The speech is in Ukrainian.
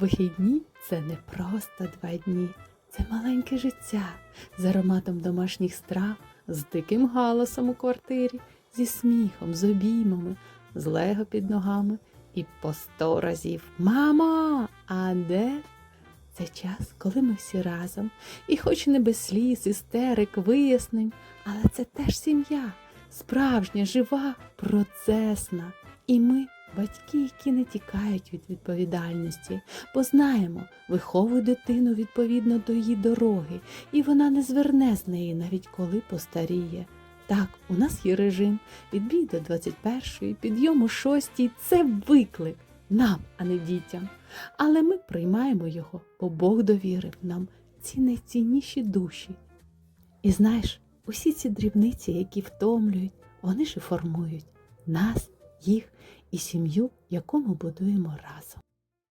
Вихідні це не просто два дні, це маленьке життя з ароматом домашніх страв, з диким галасом у квартирі, зі сміхом, з обіймами, з лего під ногами і по сто разів Мамо, а де? Це час, коли ми всі разом, і хоч не без сліз, істерик, вияснень, але це теж сім'я, справжня, жива, процесна. І ми батьки, які не тікають від відповідальності, бо знаємо, виховуй дитину відповідно до її дороги, і вона не зверне з неї, навіть коли постаріє. Так, у нас є режим відбій до 21-ї, підйом у 6-й – це виклик нам, а не дітям. Але ми приймаємо його, бо Бог довірив нам ці найцінніші душі. І знаєш, усі ці дрібниці, які втомлюють, вони ж і формують нас, їх і сім'ю, яку ми будуємо разом.